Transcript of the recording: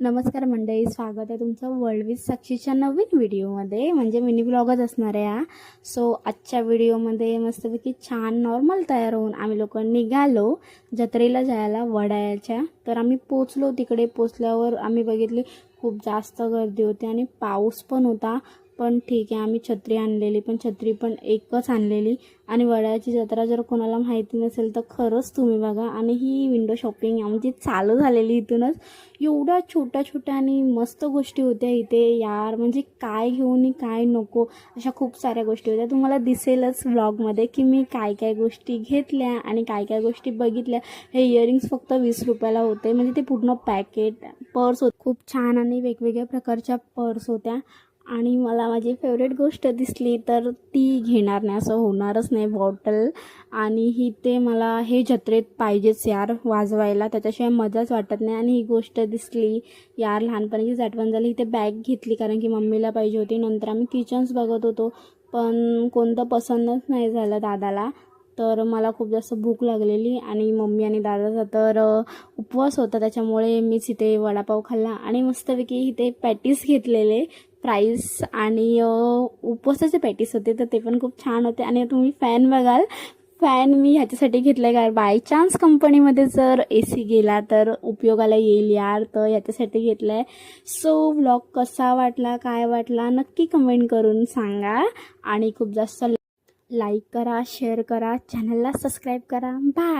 नमस्कार मंडळी स्वागत आहे तुमचं वर्ल्ड विथ साक्षीच्या नवीन व्हिडिओमध्ये म्हणजे मिनी ब्लॉगच असणार आहे हा. सो आजच्या व्हिडिओमध्ये मस्तपैकी छान नॉर्मल तयार होऊन आम्ही लोक निघालो जत्रेला जायला वडाळ्याच्या. तर आम्ही पोचलो तिकडे. पोचल्यावर आम्ही बघितली खूप जास्त गर्दी होती आणि पाऊस पण होता. पण ठीक आहे आम्ही छत्री आणलेली पण छत्री पण एकच आणलेली. आणि वडाळ्याची जत्रा जर कोणाला माहिती नसेल तर खरंच तुम्ही बघा. आणि ही विंडो शॉपिंग आमची चालू झालेली इथूनच. एवढ्या छोट्या छोट्या आणि मस्त गोष्टी होत्या इथे यार. म्हणजे काय घेऊन काय नको अशा खूप साऱ्या गोष्टी होत्या. तुम्हाला दिसेलच व्लॉगमध्ये की मी काय काय गोष्टी घेतल्या आणि काय काय गोष्टी बघितल्या. हे इयरिंग्स फक्त वीस रुपयाला होते. म्हणजे ते पूर्ण पॅकेट पर्स होत. खूप छान आणि वेगवेगळ्या प्रकारच्या पर्स होत्या. आणि मला माझी फेवरेट गोष्ट दिसली तर ती घेणार नाही. असं होणारच नाही बॉटल आणि ही ते मला हे जत्रेत पाहिजेच यार वाजवायला. त्याच्याशिवाय मजाच वाटत नाही. आणि ही गोष्ट दिसली यार लहानपणीचीच आठवण झाली. इथे बॅग घेतली कारण की मम्मीला पाहिजे होती. नंतर आम्ही किचन्स बघत होतो. पण कोणतं पसंतच नाही झालं दादाला. तर मला खूप जास्त भूक लागलेली आणि मम्मी आणि दादाचा तर उपवास होता. त्याच्यामुळे मीच इथे वडापाव खाल्ला आणि मस्तपैकी इथे पॅटीस घेतलेले. प्राईस आणि उपवासाचे पॅटीस होते तर ते पण खूप छान होते. आणि तुम्ही फॅन बघाल फॅन मी ह्याच्यासाठी घेतला आहे कारण बाय चान्स कंपनीमध्ये जर ए सी गेला तर उपयोगाला येईल यार तर ह्याच्यासाठी घेतला आहे सो ब्लॉग कसा वाटला काय वाटला नक्की कमेंट करून सांगा. आणि खूप जास्त लाईक करा शेअर करा चॅनलला सबस्क्राईब करा. बाय